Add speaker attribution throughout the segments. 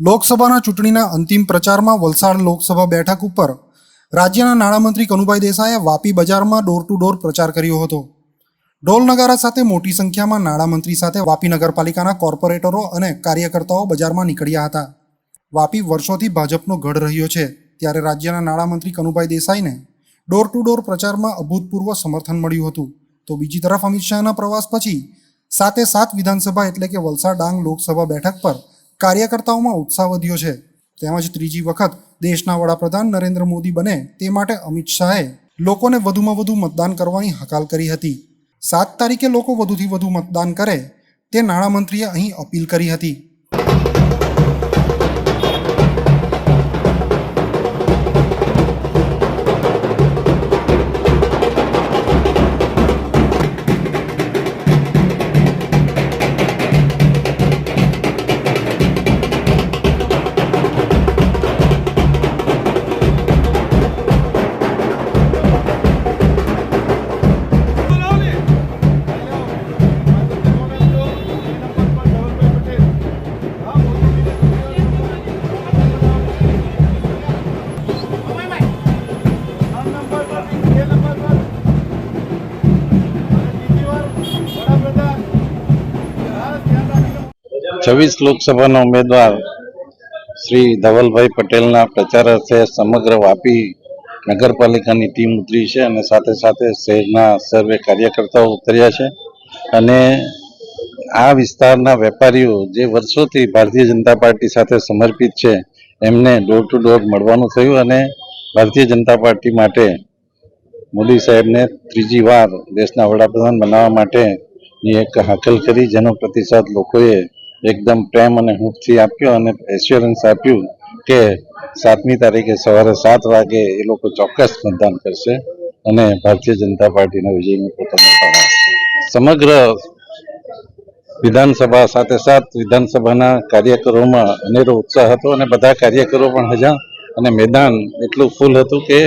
Speaker 1: લોકસભાના ચૂંટણીના અંતિમ પ્રચારમાં વલસાડ લોકસભા બેઠક ઉપર રાજ્યના નાણામંત્રી કનુભાઈ દેસાઈએ વાપી બજારમાં ડોર ટુ ડોર પ્રચાર કર્યો હતો. ઢોલ નગારા સાથે મોટી સંખ્યામાં નાણામંત્રી સાથે વાપી નગરપાલિકાના કોર્પોરેટરો અને કાર્યકર્તાઓ બજારમાં નીકળ્યા હતા. વાપી વર્ષોથી ભાજપનો ગઢ રહ્યો છે, ત્યારે રાજ્યના નાણામંત્રી કનુભાઈ દેસાઈને ડોર ટુ ડોર પ્રચારમાં અભૂતપૂર્વ સમર્થન મળ્યું હતું. તો બીજી તરફ અમિત શાહના પ્રવાસ પછી સાતે સાત વિધાનસભા એટલે કે વલસાડ ડાંગ લોકસભા બેઠક પર કાર્યકર્તાઓમાં ઉત્સાહ વધ્યો છે. તેમજ ત્રીજી વખત દેશના વડાપ્રધાન નરેન્દ્ર મોદી બને તે માટે અમિત શાહે લોકોને વધુમાં વધુ મતદાન કરવાની હકાલ કરી હતી. સાત તારીખે લોકો વધુથી વધુ મતદાન કરે તે નાણામંત્રીએ અહીં અપીલ કરી હતી.
Speaker 2: છવ્વીસ લોકસભાના ઉમેદવાર શ્રી ધવલભાઈ પટેલના પ્રચાર અર્થે સમગ્ર વાપી નગરપાલિકાની ટીમ ઉતરી છે અને સાથે સાથે શહેરના સર્વે કાર્યકર્તાઓ ઉતર્યા છે. અને આ વિસ્તારના વેપારીઓ જે વર્ષોથી ભારતીય જનતા પાર્ટી સાથે સમર્પિત છે, એમને ડોર ટુ ડોર મળવાનું થયું અને ભારતીય જનતા પાર્ટી માટે મોદી સાહેબને ત્રીજી વાર દેશના વડાપ્રધાન બનાવવા માટેની એક હાકલ કરી, જેનો પ્રતિસાદ લોકોએ એકદમ પ્રેમ અને હુંફથી આપ્યો અને એશ્યોરન્સ આપ્યું કે સાતમી તારીખે સવારે સાત વાગે એ લોકો ચોક્કસ મતદાન કરશે અને ભારતીય જનતા પાર્ટીના વિજયની પોતાનો ફાળો સમગ્ર વિધાનસભા સાથે સાથ વિધાનસભાના કાર્યકરોમાં અનેરો ઉત્સાહ હતો અને બધા કાર્યકરો પણ હજા અને મેદાન એટલું ફૂલ હતું કે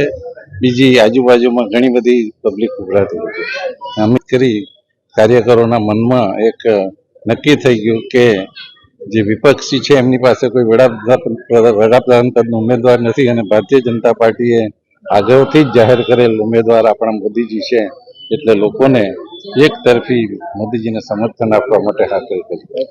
Speaker 2: બીજી આજુબાજુમાં ઘણી બધી પબ્લિક ઉભરાતી હતી. અમિત કરી કાર્યકરોના મનમાં એક નક્કી થઈ ગયું કે જે વિપક્ષી છે, એમની પાસે કોઈ વડાપ્રધાન વડાપ્રધાન પદનો ઉમેદવાર નથી અને ભારતીય જનતા પાર્ટીએ આગળથી જ જાહેર કરેલ ઉમેદવાર આપણા મોદીજી છે એટલે લોકોને એક તરફી મોદીજીને સમર્થન આપવા માટે હાકલ કરી.